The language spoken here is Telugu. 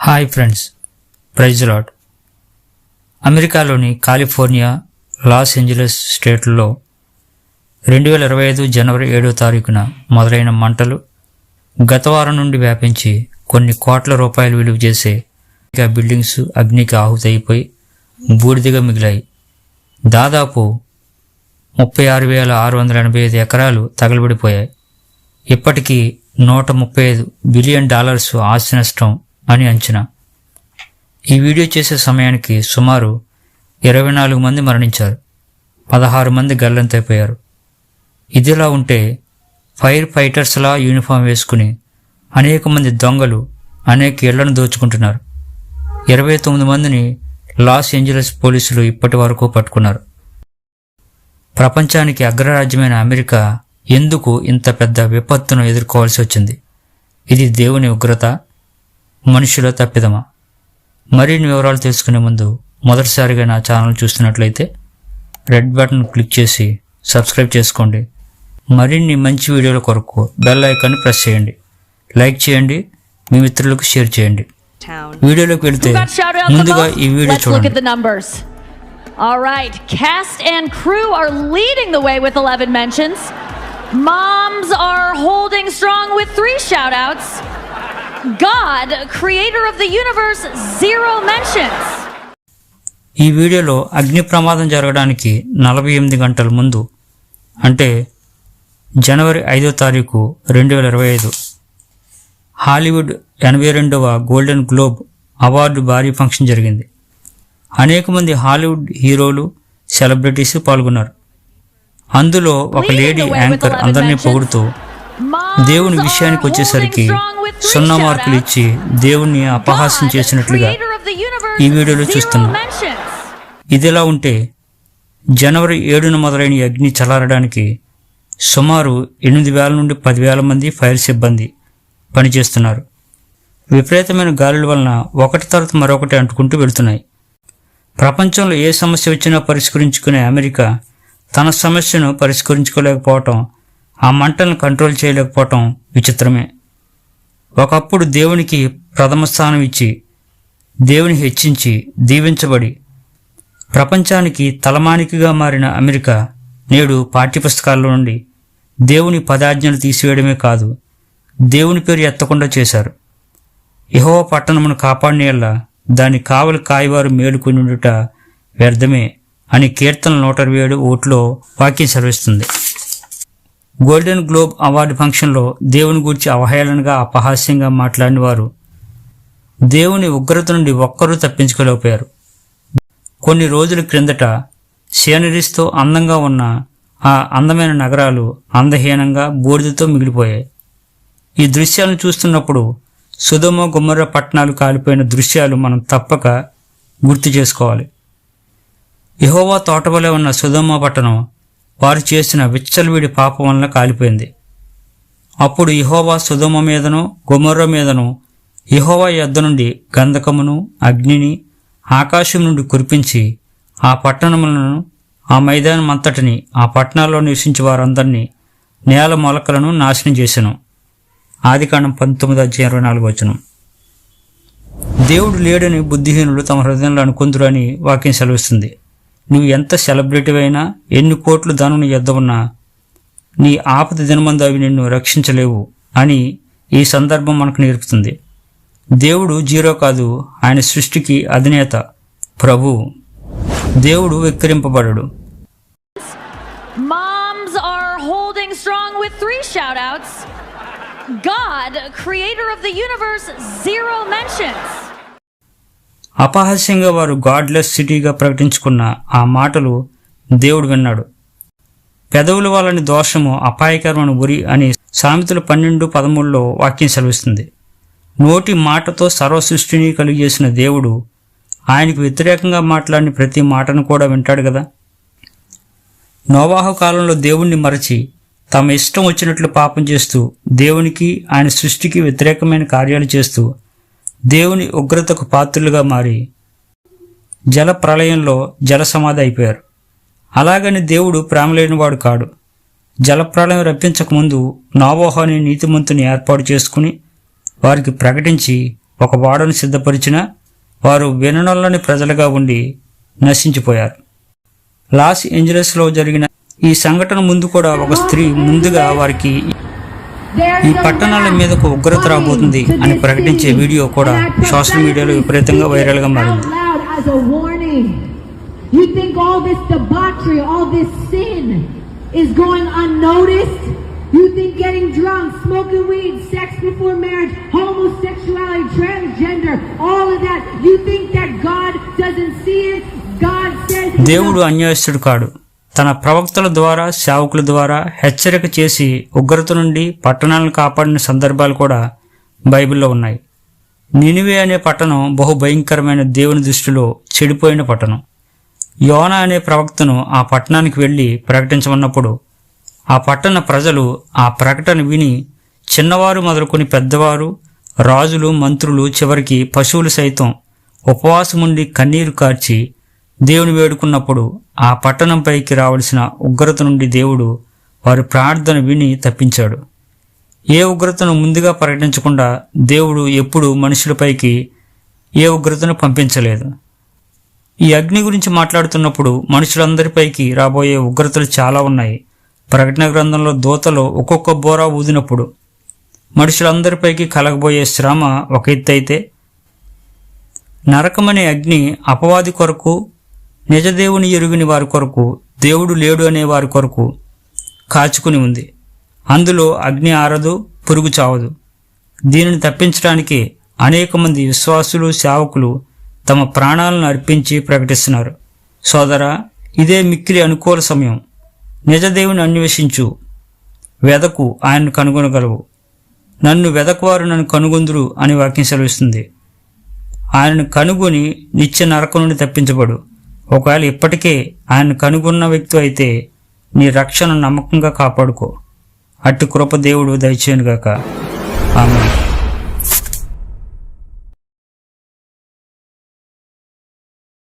Hi friends. Praise lord. అమెరికాలోని కాలిఫోర్నియా లాస్ ఏంజలస్ స్టేట్లో రెండు వేల ఇరవై ఐదు జనవరి ఏడో తారీఖున మొదలైన మంటలు గత వారం నుండి వ్యాపించి కొన్ని కోట్ల రూపాయలు విలువ చేసే ఇంకా బిల్డింగ్స్ అగ్నికి ఆహుతయిపోయి బూడిదిగా మిగిలాయి. దాదాపు ముప్పై ఆరు వేల ఆరు వందల ఎనభై ఐదు ఎకరాలు తగలబడిపోయాయి. ఇప్పటికీ నూట ముప్పై ఐదు బిలియన్ డాలర్స్ ఆస్తి నష్టం అని అంచనా. ఈ వీడియో చేసే సమయానికి సుమారు ఇరవై నాలుగు మంది మరణించారు. పదహారు మంది గల్లంతైపోయారు ఇదిలా ఉంటే ఫైర్ ఫైటర్స్లా యూనిఫామ్ వేసుకుని అనేక మంది దొంగలు అనేక ఇళ్ళను దోచుకుంటున్నారు. ఇరవై తొమ్మిది మందిని లాస్ ఏంజలస్ పోలీసులు ఇప్పటి వరకు పట్టుకున్నారు. ప్రపంచానికి అగ్రరాజ్యమైన అమెరికా ఎందుకు ఇంత పెద్ద విపత్తును ఎదుర్కోవాల్సి వచ్చింది? ఇది దేవుని ఉగ్రత? మనుషుల తప్పిదమా? మరిన్ని వివరాలు తెలుసుకునే ముందు మొదటిసారిగా నా ఛానల్ చూస్తున్నట్లయితే రెడ్ బటన్ క్లిక్ చేసి సబ్స్క్రైబ్ చేసుకోండి. మరిన్ని మంచి వీడియోల కొరకు బెల్ ఐకాన్ని ప్రెస్ చేయండి. లైక్ చేయండి మీ మిత్రులకు షేర్ చేయండి. వీడియోలోకి వెళితే ముందుగా ఈ వీడియో చూడండి. All right, cast and crew are leading the way with 11 mentions. Moms are holding strong with three shout outs. God, creator of the universe, zero mentions. ఈ వీడియోలో అగ్ని ప్రమాదం జరగడానికి నలభై ఎనిమిది గంటల ముందు అంటే జనవరి ఐదో తారీఖు రెండు వేల ఇరవై ఐదు హాలీవుడ్ ఎనభై రెండవ గోల్డెన్ గ్లోబ్ అవార్డు భారీ ఫంక్షన్ జరిగింది. అనేక మంది హాలీవుడ్ హీరోలు సెలబ్రిటీస్ పాల్గొన్నారు. అందులో ఒక లేడీ యాంకర్ అందరినీ పొగుడుతూ దేవుని విషయానికి వచ్చేసరికి సున్నా మార్కులు. ఇచ్చి దేవుణ్ణి అపహాస్యం God, చేసినట్లుగా ఈ వీడియోలో చూస్తున్నాం. ఇదిలా ఉంటే జనవరి ఏడున మొదలైన అగ్ని చల్లారడానికి సుమారు ఎనిమిది వేల నుండి పదివేల మంది ఫైర్ సిబ్బంది పనిచేస్తున్నారు విపరీతమైన గాలుల వలన ఒకటి తర్వాత మరొకటి అంటుకుంటూ వెళుతున్నాయి ప్రపంచంలో ఏ సమస్య వచ్చినా పరిష్కరించుకునే అమెరికా తన సమస్యను పరిష్కరించుకోలేకపోవటం ఆ మంటలను కంట్రోల్ చేయలేకపోవటం విచిత్రమే ఒకప్పుడు దేవునికి ప్రథమ స్థానం ఇచ్చి దేవుని హెచ్చించి దీవించబడి ప్రపంచానికి తలమానికగా మారిన అమెరికా నేడు పాఠ్యపుస్తకాల్లో నుండి దేవుని పదాజ్ఞలు తీసివేయడమే కాదు దేవుని పేరు ఎత్తకుండా చేశారు. యహో పట్టణమును కాపాడినేలా దాని కావలి కాయవారు మేలుకొని ఉండుట వ్యర్థమే అని కీర్తన నూట ఇరవై ఏడు ఓట్లో వాక్యం సెలవిస్తుంది. గోల్డెన్ గ్లోబ్ అవార్డు ఫంక్షన్లో దేవుని గురించి అవహేళనగా అపహాస్యంగా మాట్లాడిన వారు దేవుని ఉగ్రత నుండి ఒక్కరూ తప్పించుకోలేకపోయారు. కొన్ని రోజుల క్రిందట సీనరీస్తో అందంగా ఉన్న ఆ అందమైన నగరాలు అందహీనంగా బూడిదతో మిగిలిపోయాయి. ఈ దృశ్యాలను చూస్తున్నప్పుడు సుధమ గుమ్మర పట్టణాలు కాలిపోయిన దృశ్యాలు మనం తప్పక గుర్తు చేసుకోవాలి. యహోవా తోటవలే ఉన్న సుధమ పట్టణం వారు చేసిన విచ్చలవిడి పాపం వలన కాలిపోయింది. అప్పుడు ఇహోవా సుధుమ మీదను గుమర్ర మీదను ఇహోవా యొద్ద నుండి గంధకమును అగ్నిని ఆకాశం నుండి కురిపించి ఆ పట్టణములను ఆ మైదానం అంతటిని ఆ పట్టణాల్లో నివసించే వారందరినీ నేల మొలకలను నాశనం చేశాను ఆదికాండం పంతొమ్మిది అధ్యాయం ఇరవై నాలుగు వచనం. దేవుడు లేడని బుద్ధిహీనులు తమ హృదయంలో అనుకుందురు అని వాక్యం సెలవిస్తుంది. నువ్వు ఎంత సెలబ్రిటీ అయినా ఎన్ని కోట్లు ధనం నీ యొద్ద ఉన్నా నీ ఆపద దినమందు అవి నిన్ను రక్షించలేవు అని ఈ సందర్భం మనకు నేర్పుతుంది దేవుడు జీరో కాదు ఆయన సృష్టికి అధినేత ప్రభు దేవుడు వెక్కిరింపబడడు Moms are holding strong with three shout. God, creator of the universe, zero mentions. అపహాస్యంగా వారు గాడ్లెస్ సిటీగా ప్రకటించుకున్న ఆ మాటలు దేవుడు విన్నాడు. పెదవుల వాళ్ళని దోషము అపాయకరమైన ఉరి అని సామెతలు పన్నెండు పదమూడులో వాక్యం సెలవిస్తుంది. నోటి మాటతో సర్వ సృష్టిని కలిగజేసిన దేవుడు ఆయనకు వ్యతిరేకంగా మాట్లాడిన ప్రతి మాటను కూడా వింటాడు కదా? నోవాహు కాలంలో దేవుణ్ణి మరచి తమ ఇష్టం వచ్చినట్లు పాపం చేస్తూ దేవునికి ఆయన సృష్టికి వ్యతిరేకమైన కార్యాలు చేస్తూ దేవుని ఉగ్రతకు పాత్రులుగా మారి జల ప్రళయంలో జల సమాధి అయిపోయారు. అలాగని దేవుడు ప్రేమలేనివాడు కాడు. జలప్రళయం రప్పించకముందు ముందు అనే నీతిమంతుని ఏర్పాటు చేసుకుని వారికి ప్రకటించి ఒక వాడను సిద్ధపరిచిన వారు విననొల్లని ప్రజలుగా ఉండి నశించిపోయారు. లాస్ ఏంజలస్లో జరిగిన ఈ సంఘటన ముందు కూడా ఒక స్త్రీ ముందుగా వారికి ఈ పట్టణాల మీదకు ఉగ్రత రాబోతుంది అని ప్రకటించే వీడియో కూడా సోషల్ మీడియాలో విపరీతంగా వైరల్గా మారింది. You think all this debauchery, all this sin is going unnoticed? You think getting drunk, smoking weed, sex before marriage, homosexuality, transgender, all of that, you think that God doesn't see it? God says దేవుడు అన్యాయస్తుడు కాడు తన ప్రవక్తల ద్వారా సేవకుల ద్వారా హెచ్చరిక చేసి ఉగ్రత నుండి పట్టణాలను కాపాడిన సందర్భాలు కూడా బైబిల్లో ఉన్నాయి. నినివే అనే పట్టణం బహు భయంకరమైన దేవుని దృష్టిలో చెడిపోయిన పట్టణం. యోన అనే ప్రవక్తను ఆ పట్టణానికి వెళ్ళి ప్రకటించమన్నప్పుడు ఆ పట్టణ ప్రజలు ఆ ప్రకటన విని చిన్నవారు మొదలుకొని పెద్దవారు రాజులు మంత్రులు చివరికి పశువులు సైతం ఉపవాసముండి కన్నీరు కార్చి దేవుని వేడుకున్నప్పుడు ఆ పట్టణంపైకి రావలసిన ఉగ్రత నుండి దేవుడు వారి ప్రార్థన విని తప్పించాడు. ఏ ఉగ్రతను ముందుగా ప్రకటించకుండా దేవుడు ఎప్పుడూ మనుషులపైకి ఏ ఉగ్రతను పంపించలేదు. ఈ అగ్ని గురించి మాట్లాడుతున్నప్పుడు మనుషులందరిపైకి రాబోయే ఉగ్రతలు చాలా ఉన్నాయి. ప్రకటన గ్రంథంలో దోతలో ఒక్కొక్క బోరా ఊదినప్పుడు మనుషులందరిపైకి కలగబోయే శ్రమ ఒక ఎత్తు అయితే నరకమనే అగ్ని అపవాది కొరకు నిజదేవుని ఎరుగని వారి కొరకు దేవుడు లేడు అనే వారి కొరకు కాచుకుని ఉంది. అందులో అగ్ని ఆరదు పురుగు చావదు. దీనిని తప్పించడానికి అనేక మంది విశ్వాసులు సేవకులు తమ ప్రాణాలను అర్పించి ప్రకటిస్తున్నారు. సోదరా ఇదే మిక్కిలి అనుకూల సమయం. నిజదేవుని అన్వేషించు. వెదకు ఆయన్ను కనుగొనగలవు. నన్ను వెదకువారు నన్ను కనుగొందురు అని వాక్యం సెలవిస్తుంది. ఆయనను కనుగొని నిత్య నరకం నుండి తప్పించబడు. ఒకవేళ ఇప్పటికే ఆయన కనుగొన్న వ్యక్తి అయితే నీ రక్షణ నమ్మకంగా కాపాడుకో. అట్టి కృప దేవుడు దయచేయనుగాక. ఆమె